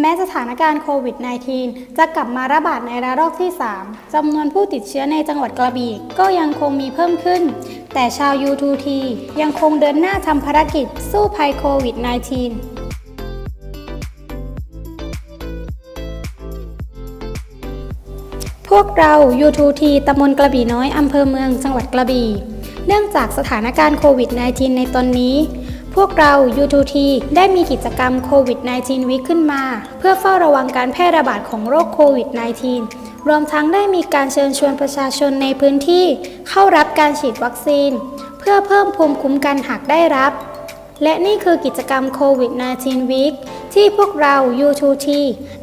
แม้สถานการณ์โควิด -19 จะกลับมาระบาดในระลอกที่ 3 จำนวนผู้ติดเชื้อในจังหวัดกระบี่ก็ยังคงมีเพิ่มขึ้น แต่ชาว U2T ยังคงเดินหน้าทำภารกิจสู้ภัยโควิด -19 พวกเรา U2T ตำบลกระบี่น้อย อำเภอเมือง จังหวัดกระบี่ เนื่องจากสถานการณ์โควิด -19 ในตอนนี้ พวกเรา U2T ได้มีกิจกรรมโควิด -19 วีคขึ้นมา เพื่อเฝ้าระวังการแพร่ระบาดของโรคโควิด -19 รวมทั้งได้มีการเชิญชวนประชาชนในพื้นที่ เข้ารับการฉีดวัคซีน เพื่อเพิ่มภูมิคุ้มกันหากได้รับ และนี่คือกิจกรรมโควิด -19 Week ที่พวกเรา U2T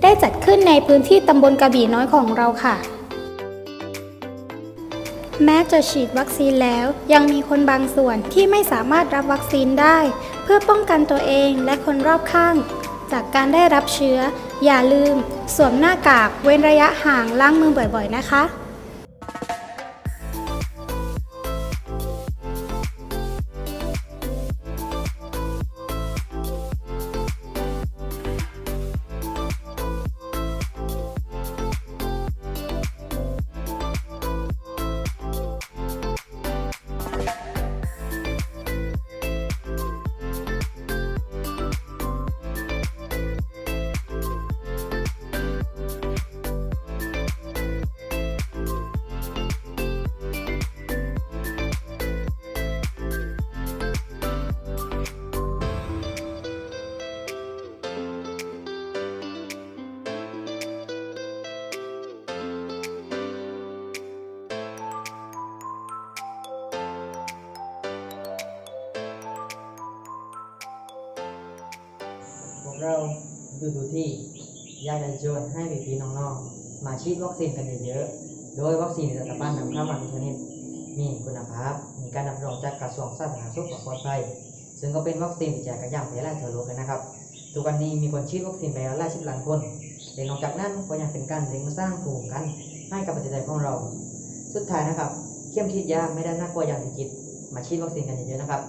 ได้จัดขึ้นในพื้นที่ตำบลกระบี่น้อยของเราค่ะ แม้จะฉีดวัคซีนแล้ว ยังมีคนบางส่วนที่ไม่สามารถรับวัคซีนได้ เพื่อป้องกันตัวเองและคนรอบข้าง จากการได้รับเชื้อ อย่าลืม สวมหน้ากาก เว้นระยะห่างล้างมือบ่อยๆนะคะ เรา ดูดูที่อยากจะชวนให้พี่ๆน้องๆมาฉีดวัคซีนกันเยอะๆโดยวัคซีนรัฐบาลนำเข้ามาทุกชนิดมีคุณภาพ มีการรับรองจากกระทรวงสาธารณสุของปลอดภัยซึ่งก็เป็นวัคซีนที่แจกกันอย่างแพร่หลายทั่วโลกเลยนะครับ ทุกวันนี้มีคนฉีดวัคซีนไปแล้วหลายสิบล้านคนและนอกจากนั้นก็ยังเป็นการเร่งสร้างภูมิคุ้มกันให้กับประเทศไทยของเรา สุดท้ายนะครับ เข้มฉีดยาไม่ได้น่ากลัวอย่างที่คิด มาฉีดวัคซีนกันเยอะๆนะครับ